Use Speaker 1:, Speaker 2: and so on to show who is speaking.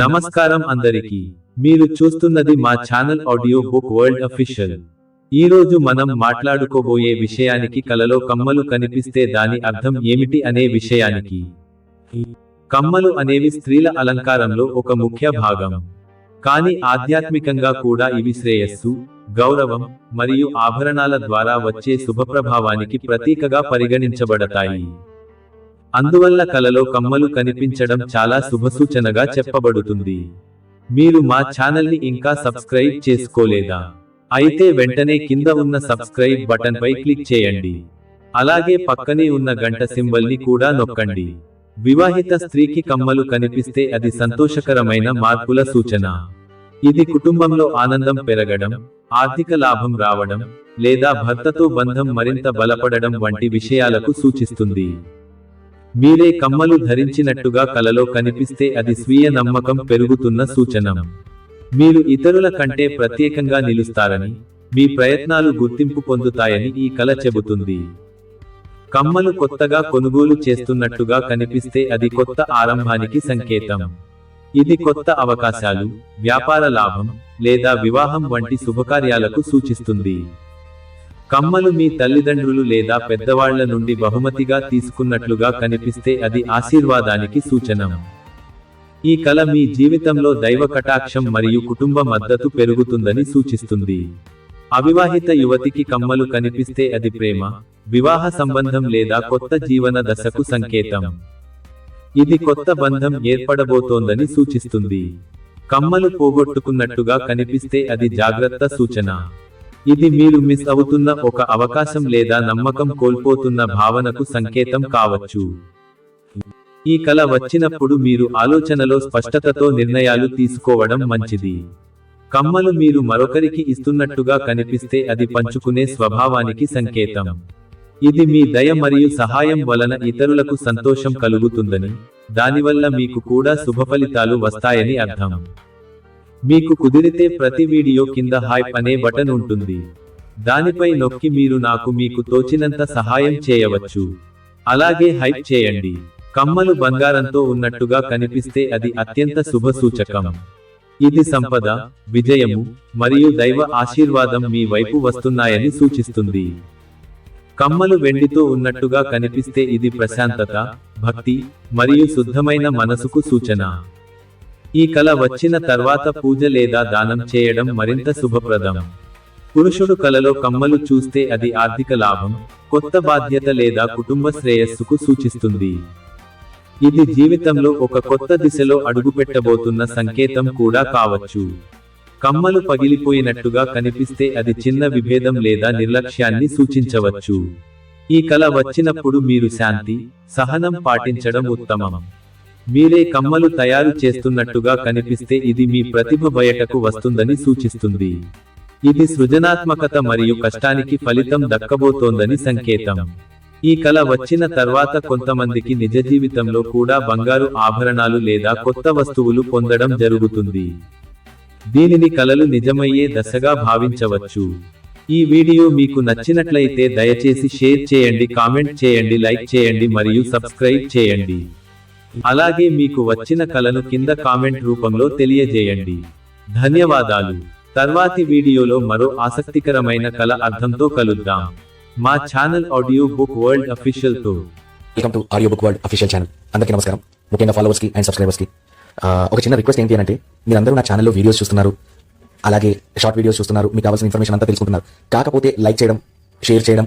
Speaker 1: నమస్కారం అందరికీ. మీరు చూస్తున్నది మా channel audio book world official. ఈ రోజు మనం మాట్లాడుకోబోయే విషయానికి కలలో కమ్మలు కనిపిస్తే దాని అర్థం ఏమిటి అనే విషయానికి. కమ్మలు అనేవి స్త్రీల అలంకారంలో ఒక ముఖ్య భాగం. కానీ ఆధ్యాత్మికంగా కూడా ఇవి శ్రేయస్సు గౌరవం మరియు ఆభరణాల ద్వారా వచ్చే శుభప్రభావానికి ప్రతీకగా పరిగణించబడతాయి. అందువల్ల కలలో కమ్మలు కనిపించడం చాలా శుభసూచనగా చెప్పబడుతుంది. మీరు మా ఛానల్ని ఇంకా సబ్స్క్రైబ్ చేసుకోలేదా? అయితే వెంటనే కింద ఉన్న సబ్స్క్రైబ్ బటన్ పై క్లిక్ చేయండి. అలాగే పక్కనే ఉన్న గంట సింబల్ని కూడా నొక్కండి. వివాహిత స్త్రీకి కమ్మలు కనిపిస్తే అది సంతోషకరమైన మార్పుల సూచన. ఇది కుటుంబంలో ఆనందం పెరగడం ఆర్థిక లాభం రావడం లేదా భర్తతో బంధం మరింత బలపడడం వంటి విషయాలకు సూచిస్తుంది. మీరే కమ్మలు ధరించినట్టుగా కలలో కనిపిస్తే అది స్వీయ నమ్మకం పెరుగుతున్న సూచన. మీరు ఇతరుల కంటే ప్రత్యేకంగా నిలుస్తారని మీ ప్రయత్నాలు గుర్తింపు పొందుతాయని ఈ కళ చెబుతుంది. కమ్మలు కొత్తగా కొనుగోలు చేస్తున్నట్టుగా కనిపిస్తే అది కొత్త ఆరంభానికి సంకేతం. ఇది కొత్త అవకాశాలు వ్యాపార లాభం లేదా వివాహం వంటి శుభకార్యాలకు సూచిస్తుంది. కమ్మలు మీ తల్లిదండ్రులు లేదా పెద్దవాళ్ళ నుండి బహుమతిగా తీసుకున్నట్లుగా కనిపిస్తే అది ఆశీర్వాదానికి సూచన. ఈ కల మీ జీవితంలో దైవ కటాక్షం మరియు కుటుంబ మద్దతు పెరుగుతుందని సూచిస్తుంది. అవివాహిత యువతికి కమ్మలు కనిపిస్తే అది ప్రేమ వివాహ సంబంధం లేదా కొత్త జీవన దశకు సంకేతం. ఇది కొత్త బంధం ఏర్పడబోతోందని సూచిస్తుంది. కమ్మలు పోగొట్టుకున్నట్టుగా కనిపిస్తే అది జాగ్రత్త సూచన. ఇది మీరు మిస్ అవుతున్న ఒక అవకాశం లేదా నమ్మకం కోల్పోతున్న భావనకు సంకేతం కావచ్చు. ఈ కల వచ్చినప్పుడు మీరు ఆలోచనలో స్పష్టతతో నిర్ణయాలు తీసుకోవడం మంచిది. కమ్మలు మీరు మరొకరికి ఇస్తున్నట్టుగా కనిపిస్తే అది పంచుకునే స్వభావానికి సంకేతం. ఇది మీ దయ మరియు సహాయం వలన ఇతరులకు సంతోషం కలుగుతుందని దానివల్ల మీకు కూడా శుభఫలితాలు వస్తాయని అర్థం. మీకు కుదిరితే ప్రతి వీడియో కింద హైప్ అనే బటన్ ఉంటుంది. దానిపై నొక్కి మీరు నాకు మీకు తోచినంత సహాయం చేయవచ్చు. అలాగే హైప్ చేయండి. కమ్మలు బంగారంతో ఉన్నట్టుగా కనిపిస్తే అది అత్యంత శుభ సూచకం. ఇది సంపద విజయము మరియు దైవ ఆశీర్వాదం మీ వైపు వస్తున్నాయని సూచిస్తుంది. కమ్మలు వెండితో ఉన్నట్టుగా కనిపిస్తే ఇది ప్రశాంతత భక్తి మరియు శుద్ధమైన మనసుకు సూచన. ఈ కల వచ్చిన తర్వాత పూజ లేదా దానం చేయడం మరింత శుభప్రదం. పురుషుడు కలలో కమ్మలు చూస్తే అది ఆర్థిక లాభం కొత్త బాధ్యత లేదా కుటుంబ శ్రేయస్సుకు సూచిస్తుంది. ఇది జీవితంలో ఒక కొత్త దిశలో అడుగుపెట్టబోతున్న సంకేతం కూడా కావచ్చు. కమ్మలు పగిలిపోయినట్టుగా కనిపిస్తే అది చిన్న విభేదం లేదా నిర్లక్ష్యాన్ని సూచించవచ్చు. ఈ కల వచ్చినప్పుడు మీరు శాంతి సహనం పాటించడం ఉత్తమం. మీరే కమ్మలు తయారు చేస్తున్నట్టుగా కనిపిస్తే ఇది మీ ప్రతిభ బయటకు వస్తుందని సూచిస్తుంది. ఇది సృజనాత్మకత మరియు కష్టానికి ఫలితం దక్కబోతోందని సంకేతం. ఈ కల వచ్చిన తర్వాత కొంతమందికి నిజ జీవితంలో కూడా బంగారు ఆభరణాలు లేదా కొత్త వస్తువులు పొందడం జరుగుతుంది. దీనిని కలలు నిజమయ్యే దశగా భావించవచ్చు. ఈ వీడియో మీకు నచ్చినట్లయితే దయచేసి షేర్ చేయండి కామెంట్ చేయండి లైక్ చేయండి మరియు సబ్స్క్రైబ్ చేయండి. అలాగే మీకు వచ్చిన కలను కింద కామెంట్ రూపంలో తెలియజేయండి. ధన్యవాదాలు. తర్వాతి వీడియోలో మరో ఆసక్తికరమైన కల అర్థంతో కలుద్దాం. మా channel audio book world అఫీషియల్తో.
Speaker 2: Welcome to audio book world official channel. అందరికీ నమస్కారం. ముఖ్యంగా ఫాలోవర్స్కి అండ్ సబ్స్క్రైబర్స్కి ఒక చిన్న రిక్వెస్ట్ ఏంటి అంటే మీరందరూ నా ఛానల్లో వీడియోస్ చూస్తున్నారు. అలాగే షార్ట్ వీడియోస్ చూస్తున్నారు. మీకు కావాల్సిన ఇన్ఫర్మేషన్ అంతా తెలుసుకుంటున్నారు. కాకపోతే లైక్ చేయడం షేర్ చేయడం